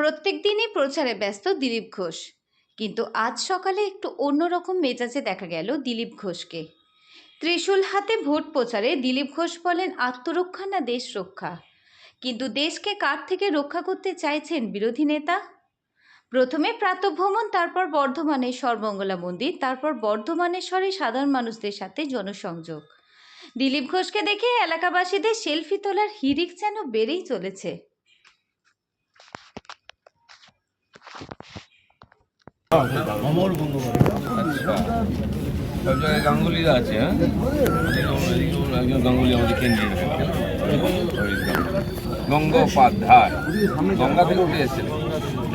প্রত্যেক দিনই প্রচারে ব্যস্ত দিলীপ ঘোষ। কিন্তু আজ সকালে একটু অন্যরকম মেজাজে দেখা গেল দিলীপ ঘোষকে। ত্রিশূল হাতে ভোট প্রচারে দিলীপ ঘোষ বলেন, আত্মরক্ষা না দেশ রক্ষা? কিন্তু দেশকে কার থেকে রক্ষা করতে চাইছেন বিরোধী নেতা? প্রথমে প্রাতভ্রমণ, তারপর বর্ধমানে সর্বমঙ্গলা মন্দির, তারপর বর্ধমানেশ্বরে সাধারণ মানুষদের সাথে জনসংযোগ। দিলীপ ঘোষকে দেখে এলাকাবাসীদের সেলফি তোলার হিড়িক যেন বেড়েই চলেছে। অমর সব জায়গায় গাঙ্গুলিরা আছে একজন গাঙ্গুলি আমাদের কেন্দ্রীয় গঙ্গোপাধ্যায় গঙ্গা থেকে উঠে এসেছে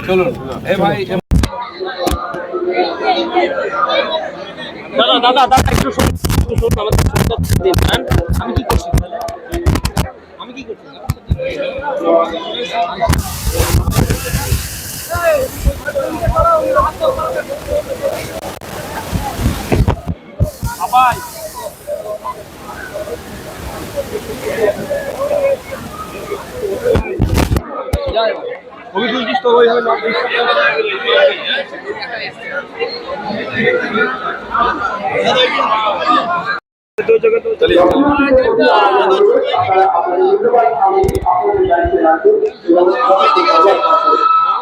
চলুন এ ভাই দাদা দাদা দাদা একটু শুনুন আমাদের সংবাদ দিন হ্যাঁ? আমি কি করছি আমি কি করছি আবাই ছবি তুলছিস তো ওই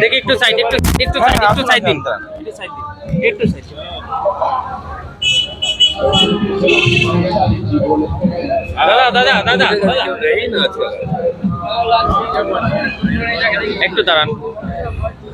দেখি একটু সাইড একটু একটু সাইড একটু সাইড দিন। একটু সাইড দিন। দাদা দাদা দাদা। একটু দাঁড়ান কি করো দেখছিস বাহ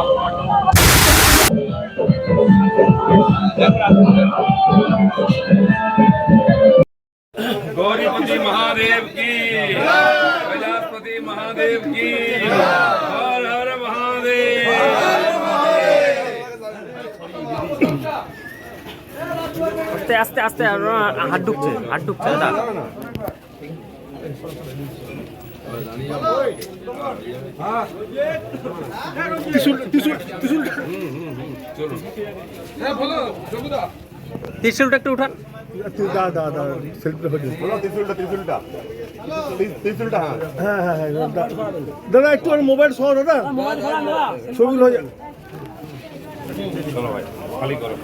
गौरीपति महादेव की कैलाशपति महादेव की हर हर महादेव আস্তে আস্তে আস্তে আর হাত ঢুকছে হাত ঢুকছে দাদা ত্রিশুলটা একটু উঠান দা দা দা সেলফি হয়ে ত্রিশুলটা ত্রিশুলটা ত্রিশুলটা হ্যাঁ। হ্যাঁ হ্যাঁ হ্যাঁ দা- দাদা একটু আর মোবাইল সহ দাদা। ছবিগুলো হয়ে যাবে। চলো ভাই খালি করো।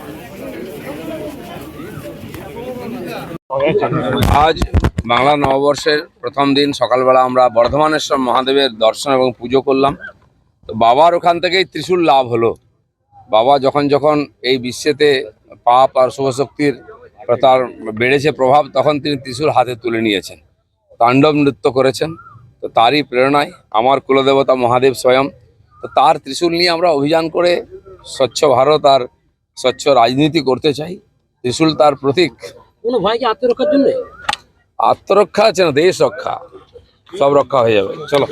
আজ বাংলা নববর্ষের প্রথম দিন সকালবেলা আমরা বর্ধমানেশ্বর মহাদেবের দর্শন এবং পুজো করলাম। তো বাবার ওখান থেকেই ত্রিশূল লাভ হলো। বাবা যখন যখন এই বিশ্বেতে পাপ আর শুভশক্তির তার বেড়েছে প্রভাব তখন তিনি ত্রিশূল হাতে তুলে নিয়েছেন। তাণ্ডব নৃত্য করেছেন। তো তারই প্রেরণায় আমার কুলদেবতা মহাদেব স্বয়ং। তো তার ত্রিশূল নিয়ে আমরা অভিযান করে স্বচ্ছ ভারত আর স্বচ্ছ রাজনীতি করতে চাই। ত্রিশূল তার প্রতীক। কোনো ভাইকে আত্মরক্ষার জন্য? আত্মরক্ষা আছে না দেশ রক্ষা। সব রক্ষা হয়ে যাবে। চলো।